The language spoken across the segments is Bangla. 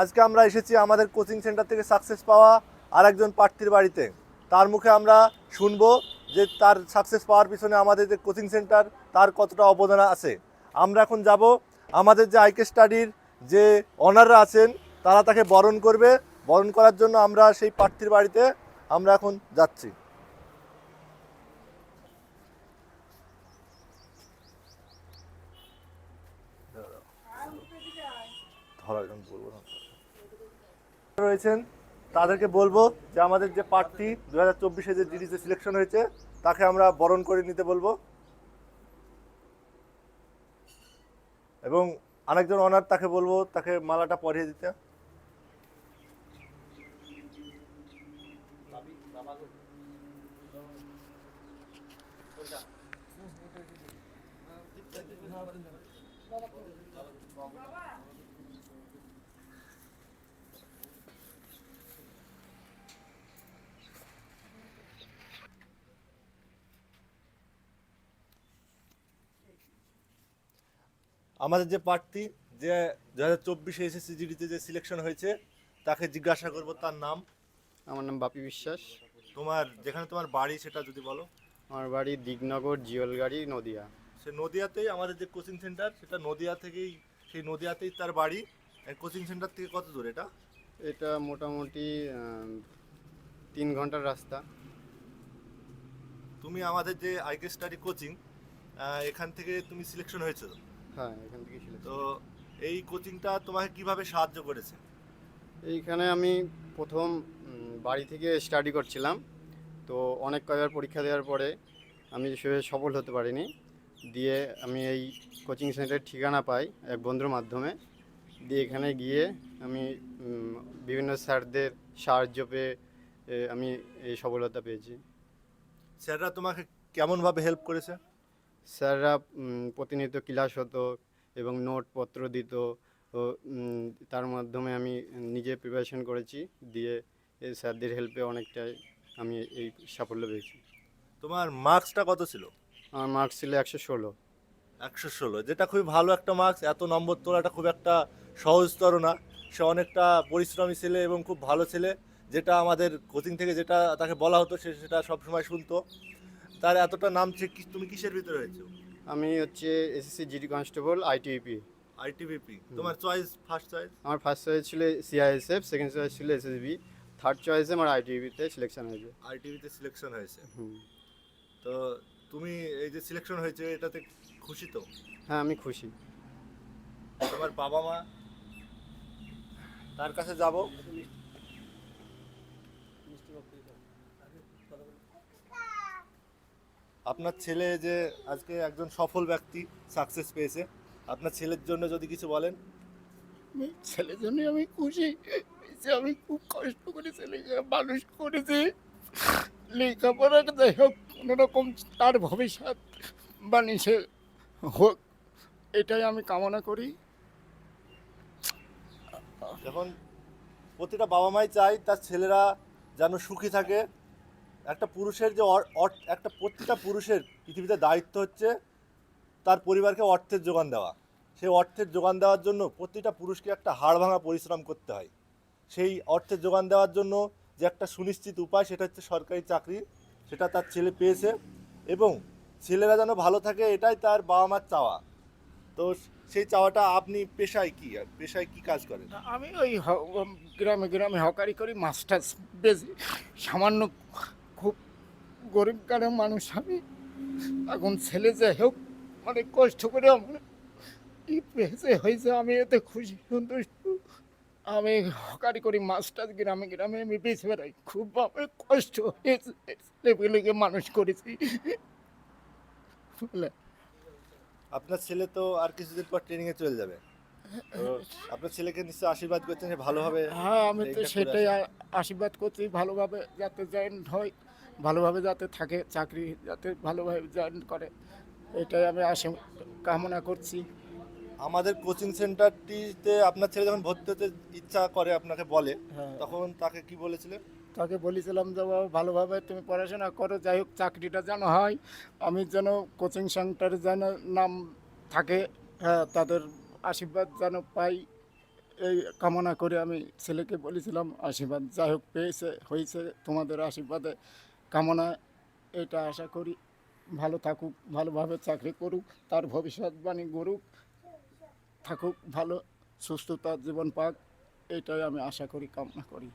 আজকে আমরা এসেছি আমাদের কোচিং সেন্টার থেকে সাকসেস পাওয়া আর একজন প্রার্থীর বাড়িতে। তার মুখে আমরা শুনব যে তার সাকসেস পাওয়ার পিছনে আমাদের যে কোচিং সেন্টার, তার কতটা অবদান আছে। আমরা এখন যাব আমাদের যে আইকে স্টাডির যে অনাররা আছেন, তারা তাকে বরণ করবে। বরণ করার জন্য আমরা সেই প্রার্থীর বাড়িতে আমরা এখন যাচ্ছি। ধরা এখন বলব না রয়েছেন, তাদেরকে বলব যে আমাদের যে প্রার্থী দু হাজার চব্বিশে যে জিডিতে সিলেকশন হয়েছে, তাকে আমরা বরণ করে নিতে বলব। এবং আরেকজন অনার তাকে বলব, তাকে মালাটা পরিয়ে দিতে। আমাদের যে প্রার্থী যে দু হাজার চব্বিশে এসএসসি জিডিতে যে সিলেকশন হয়েছে তাকে জিজ্ঞাসা করব তার নাম। আমার নাম বাপি বিশ্বাস। তোমার যেখানে তোমার বাড়ি সেটা যদি বলো। আমার বাড়ি দিগনগর জিওলগাড়ি নদিয়া। সে নদিয়াতেই আমাদের যে কোচিং সেন্টার সেটা নদিয়া থেকেই সেই নদিয়াতেই তার বাড়ি। কোচিং সেন্টার থেকে কত দূর এটা? এটা মোটামুটি তিন ঘণ্টার রাস্তা। তুমি আমাদের যে আইকে স্টাডি কোচিং এখান থেকে তুমি সিলেকশন হয়েছো। হ্যাঁ এখান থেকে তো এই কোচিংটা তোমাকে কীভাবে সাহায্য করেছে? এইখানে আমি প্রথম বাড়ি থেকে স্টাডি করছিলাম। তো অনেক কয়েকবার পরীক্ষা দেওয়ার পরে আমি সেভাবে সফল হতে পারিনি। দিয়ে আমি এই কোচিং সেন্টারের ঠিকানা পাই এক বন্ধুর মাধ্যমে। দিয়ে এখানে গিয়ে আমি বিভিন্ন স্যারদের সাহায্য পেয়ে আমি এই সফলতা পেয়েছি। স্যাররা তোমাকে কেমনভাবে হেল্প করেছে? স্যাররা প্রতিনিয়ত ক্লাস হতো এবং নোটপত্র দিত ও তার মাধ্যমে আমি নিজে প্রিপারেশন করেছি দিয়ে এই স্যারদের হেল্পে অনেকটাই আমি এই সাফল্য পেয়েছি। তোমার মার্কসটা কত ছিল? আমার মার্কস ছিল একশো ষোলো। একশো ষোলো যেটা খুবই ভালো একটা মার্কস এত নম্বর তোলাটা খুব একটা সহজতর না। সে অনেকটা পরিশ্রমী ছেলে এবং খুব ভালো ছেলে যেটা আমাদের কোচিং থেকে যেটা তাকে বলা হতো সে সেটা সবসময় শুনতো। তার এতটা নাম কি- তুমি কিসের ভিতরে হয়েছো? আমি হচ্ছে SSC GD constable ITP ITBP তোমার চয়েস ফার্স্ট চয়েস আমার ফার্স্ট চয়েস ছিল সিআইএসএফ সেকেন্ড চয়েস ছিল এসএসবি থার্ড চয়েসে আমার আইটিপিতে সিলেকশন হয়েছে। আইটিভিতে সিলেকশন হয়েছে। তো তুমি এই যে সিলেকশন হয়েছে এটাতে খুশি তো? হ্যাঁ আমি খুশি। তোমার বাবা মা? তার কাছে যাব। আপনার ছেলে যে আজকে একজন সফল ব্যক্তি সাকসেস পেয়েছে আপনার ছেলের জন্য যদি কিছু বলেন? ছেলের জন্য আমি খুশি। যে আমি খুব কষ্ট করে ছেলেকে মানুষ করেছি। লেখাপড়া যাই হোক কোনোরকম তার ভবিষ্যৎ বানিয়েছে হোক এটাই আমি কামনা করি। যখন প্রতিটা বাবা মাই চায় তার ছেলেরা যেন সুখী থাকে একটা পুরুষের যে একটা প্রতিটা পুরুষের পৃথিবীতে দায়িত্ব হচ্ছে তার পরিবারকে অর্থের যোগান দেওয়া। সেই অর্থের যোগান দেওয়ার জন্য প্রতিটা পুরুষকে একটা হাড় ভাঙা পরিশ্রম করতে হয়। সেই অর্থের যোগান দেওয়ার জন্য যে একটা সুনিশ্চিত উপায়, সেটা হচ্ছে সরকারি চাকরি, সেটা তার ছেলে পেয়েছে এবং ছেলেরা যেন ভালো থাকে, এটাই তার বাবা মার চাওয়া। তো সেই চাওয়াটা আপনি পেশায় কি? পেশায় কি কাজ করেন? আমি ওই গ্রামে গ্রামে হকারি করি মাছটা বেশি। সামান্য গরিব গাড়ের মানুষ আমি। এখন ছেলে যাই হোক অনেক কষ্ট করে আমার হয়েছে আমি এতে খুশি সন্তুষ্ট। আমি হকারি করি মাছটা গ্রামে গ্রামে আমি বেছে বেড়াই। খুব আমার কষ্ট হয়েছে ছেলেগুলোকে মানুষ করেছি? আপনার ছেলে তো আর কিছুদিন পর ট্রেনিং এ চলে যাবে। আপনার ছেলেকে নিশ্চয়ই আশীর্বাদ করছেন যে ভালোভাবে হ্যাঁ আমি তো সেটাই আশীর্বাদ করছি ভালোভাবে যাতে জয়েন্ট হয়। ভালোভাবে যাতে থাকে চাকরি যাতে ভালোভাবে জয়েন করে। এটাই আমি আশা কামনা করছি। আমাদের কোচিং সেন্টারটিতে আপনার ছেলে যখন ভর্তি হতে ইচ্ছা করে আপনাকে বলে হ্যাঁ। তখন তাকে কি বলেছিলেন তাকে বলেছিলাম যে বাবা ভালোভাবে তুমি পড়াশোনা করো যাই হোক চাকরিটা যেন হয় আমি যেন কোচিং সেন্টারে যেন নাম থাকে হ্যাঁ তাদের আশীর্বাদ যেন পাই। এই কামনা করে আমি ছেলেকে বলেছিলাম আশীর্বাদ যাই হোক পেয়েছে হয়েছে তোমাদের আশীর্বাদে কামনা, এটা আশা করি ভালো থাকুক, ভালোভাবে চাকরি করুক, তার ভবিষ্যৎবাণী গড়ুক, থাকুক, ভালো সুস্থতার জীবন পাক, এটাই আমি আশা করি, কামনা করি।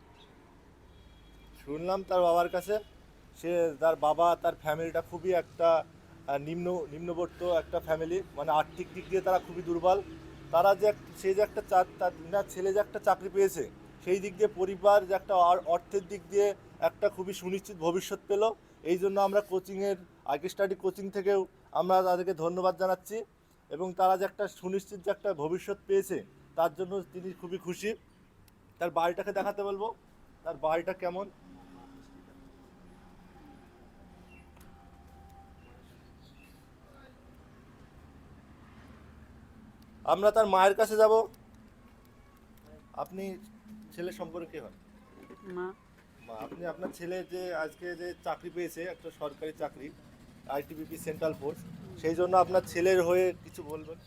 শুনলাম তার বাবার কাছে, সে তার বাবা, তার ফ্যামিলিটা খুবই একটা নিম্ন, নিম্নবর্ত একটা ফ্যামিলি মানে আর্থিক দিক দিয়ে তারা খুবই দুর্বল। তারা যে সে যে একটা তার ছেলে যে একটা চাকরি পেয়েছে সেই দিক দিয়ে পরিবার, যে একটা অর্থের দিক দিয়ে একটা খুবই সুনিশ্চিত ভবিষ্যৎ পেল। এই জন্য আমরা কোচিংয়ের আগে স্টাডি কোচিং থেকেও আমরা তাদেরকে ধন্যবাদ জানাচ্ছি এবং তারা যে একটা সুনিশ্চিত যে একটা ভবিষ্যৎ পেয়েছে, তার জন্য তিনি খুবই খুশি। তার বাড়িটাকে দেখাতে বলব। তার বাড়িটা কেমন? আমরা তার মায়ের কাছে যাব। আপনি ছেলে সম্পর্কে হন মা। মা, আপনি আপনার ছেলে যে আজকে যে চাকরি পেয়েছে একটা সরকারি চাকরি আইটিবিপি সেন্ট্রাল ফোর্স সেই জন্য আপনার ছেলের হয়ে কিছু বলবেন?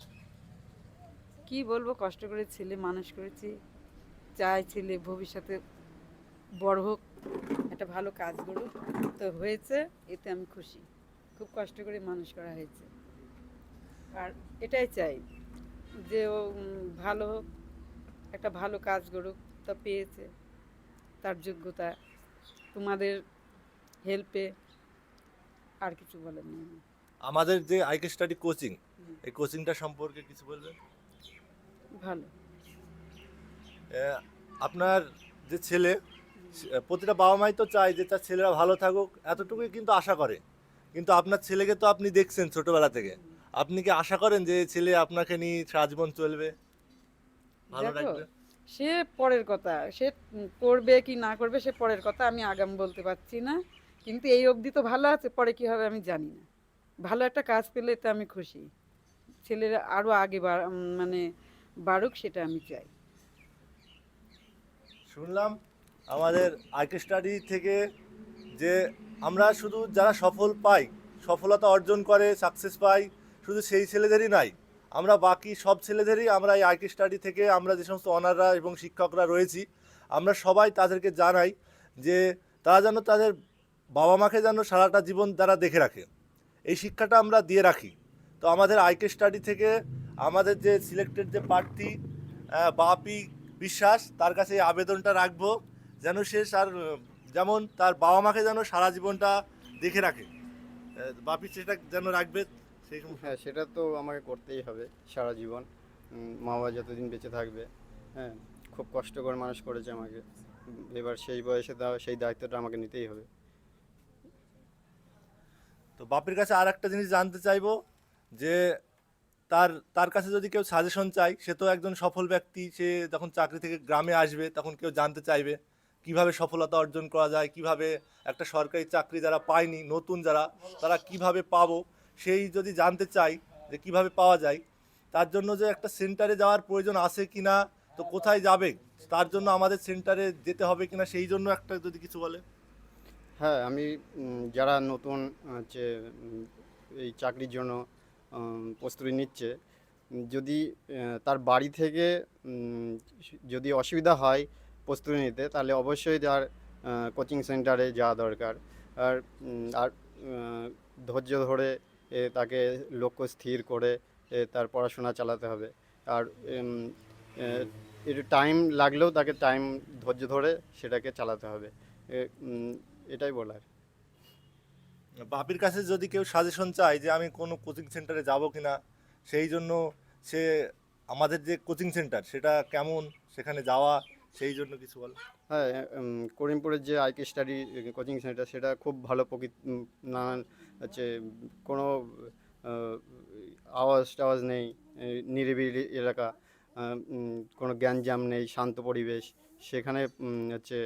কি বলব কষ্ট করে ছেলে মানুষ করেছি। চাই ছেলে ভবিষ্যতে বড় হোক একটা ভালো কাজ করুক। তো হয়েছে এতে আমি খুশি। খুব কষ্ট করে মানুষ করা হয়েছে। আর এটাই চাই যে ও ভালো হোক একটা ভালো কাজ করুক তা পেয়েছে তার যোগ্যতা। তোমাদের হেল্পে আর কিছু বলেন না আমাদের যে আইকে স্টাডি কোচিং এই কোচিংটা সম্পর্কে কিছু বলবেন? ভালো। আপনার যে ছেলে প্রতিটা বাবা মাই তো চায় যে তার ছেলেরা ভালো থাকুক এতটুকুই কিন্তু আশা করে। কিন্তু আপনার ছেলেকে তো আপনি দেখছেন ছোটবেলা থেকে। আপনি কি আশা করেন যে ছেলে আপনাকে নিয়ে সারা জীবন চলবে? ভালো রাখবে সে পরের কথা সে করবে কি না করবে সে পরের কথা আমি আগাম বলতে পারছি না কিন্তু এই অবধি তো ভালো আছে পরে কি হবে আমি জানি না। ভালো একটা কাজ পেলে তো আমি খুশি। ছেলেরা আরও আগে বাড়- মানে বাড়ুক সেটা আমি চাই। শুনলাম আমাদের আইকে স্টাডি থেকে যে আমরা শুধু যারা সফল পাই সফলতা অর্জন করে সাকসেস পাই শুধু সেই ছেলেদেরই নাই আমরা বাকি সব ছেলেদেরই আমরা এই আইটি স্টাডি থেকে আমরা যে সমস্ত অনাররা এবং শিক্ষকরা রয়েছি, আমরা সবাই তাদেরকে জানাই যে তারা যেন তাদের বাবা মাকে যেন সারাটা জীবন তারা দেখে রাখে। এই শিক্ষাটা আমরা দিয়ে রাখি। তো আমাদের আইকে স্টাডি থেকে আমাদের যে সিলেক্টেড যে প্রার্থী বাপি বিশ্বাস, তার কাছে এই আবেদনটা রাখব যেন সে সার যেমন তার বাবা মাকে যেন সারা জীবনটা দেখে রাখে। বাপি সেটা যেন রাখবে। সেই হ্যাঁ সেটা তো আমাকে করতেই হবে সারা জীবন। মা বাবা যতদিন বেঁচে থাকবে হ্যাঁ খুব কষ্ট করে মানুষ করেছে আমাকে। এবার সেই বয়সে তা সেই দায়িত্বটা আমাকে নিতেই হবে। তো বাপির কাছে আর একটা জিনিস জানতে চাইব যে তার তার কাছে যদি কেউ সাজেশন চাই সে তো একজন সফল ব্যক্তি সে যখন চাকরি থেকে গ্রামে আসবে তখন কেউ জানতে চাইবে কীভাবে সফলতা অর্জন করা যায় কীভাবে একটা সরকারি চাকরি যারা পায়নি নতুন যারা তারা কীভাবে পাবো। সেই যদি জানতে চাই যে কীভাবে পাওয়া যায়, তার জন্য যে একটা সেন্টারে যাওয়ার প্রয়োজন আছে কি না তো কোথায় যাবে, তার জন্য আমাদের সেন্টারে যেতে হবে কিনা, সেই জন্য একটা যদি কিছু বলে। হ্যাঁ আমি যারা নতুন হচ্ছে এই চাকরির জন্য প্রস্তুতি নিচ্ছে যদি তার বাড়ি থেকে যদি অসুবিধা হয় প্রস্তুতি নিতে, তাহলে অবশ্যই তার কোচিং সেন্টারে যাওয়া দরকার। আর আর ধৈর্য ধরে তাকে লক্ষ্য স্থির করে তার পড়াশোনা চালাতে হবে। আর একটু টাইম লাগলেও তাকে টাইম ধৈর্য ধরে সেটাকে চালাতে হবে। এটাই বলার। বাপির কাছে যদি কেউ সাজেশন চায় যে আমি কোনো কোচিং সেন্টারে যাব কিনা, সেই জন্য সে আমাদের যে কোচিং সেন্টার সেটা কেমন, সেখানে যাওয়া সেই জন্য কিছু বল। হ্যাঁ করিমপুরের যে আইকে স্টাডি কোচিং সেন্টার সেটা খুব ভালো প্রকৃত নানান হচ্ছে কোনো আওয়াজ টাওয়াজ নেই নিরিবিলি এলাকা কোনো জ্ঞানজাম নেই শান্ত পরিবেশ। সেখানে হচ্ছে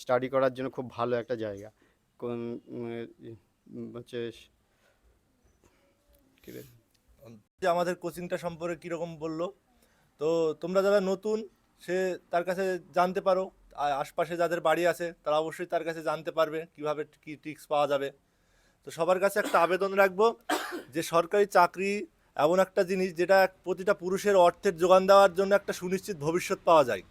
স্টাডি করার জন্য খুব ভালো একটা জায়গা। কোন হচ্ছে আমাদের কোচিংটা সম্পর্কে কীরকম বলল? তো তোমরা যারা নতুন সে তার কাছে জানতে পারো আশপাশে যাদের বাড়ি আছে, তারা অবশ্যই তার কাছে জানতে পারবে কীভাবে কি টিক্স পাওয়া যাবে। তো সবার কাছে একটা আবেদন রাখব যে সরকারি চাকরি এমন একটা জিনিস যেটা প্রতিটা পুরুষের অর্থের যোগান দেওয়ার জন্য একটা সুনিশ্চিত ভবিষ্যৎ পাওয়া যায়।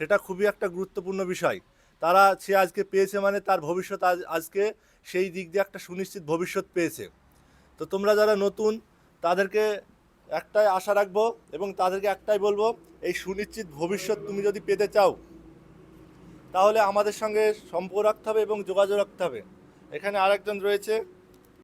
সেটা খুবই একটা গুরুত্বপূর্ণ বিষয়। তারা সে আজকে পেয়েছে মানে তার ভবিষ্যৎ আজ, আজকে সেই দিক দিয়ে একটা সুনিশ্চিত ভবিষ্যৎ পেয়েছে। তো তোমরা যারা নতুন, তাদেরকে একটাই আশা রাখব এবং তাদেরকে একটাই বলব, এই সুনিশ্চিত ভবিষ্যৎ তুমি যদি পেতে চাও, তাহলে আমাদের সঙ্গে সম্পর্ক রাখতে হবে এবং যোগাযোগ রাখতে হবে। এখানে আরেকজন রয়েছে।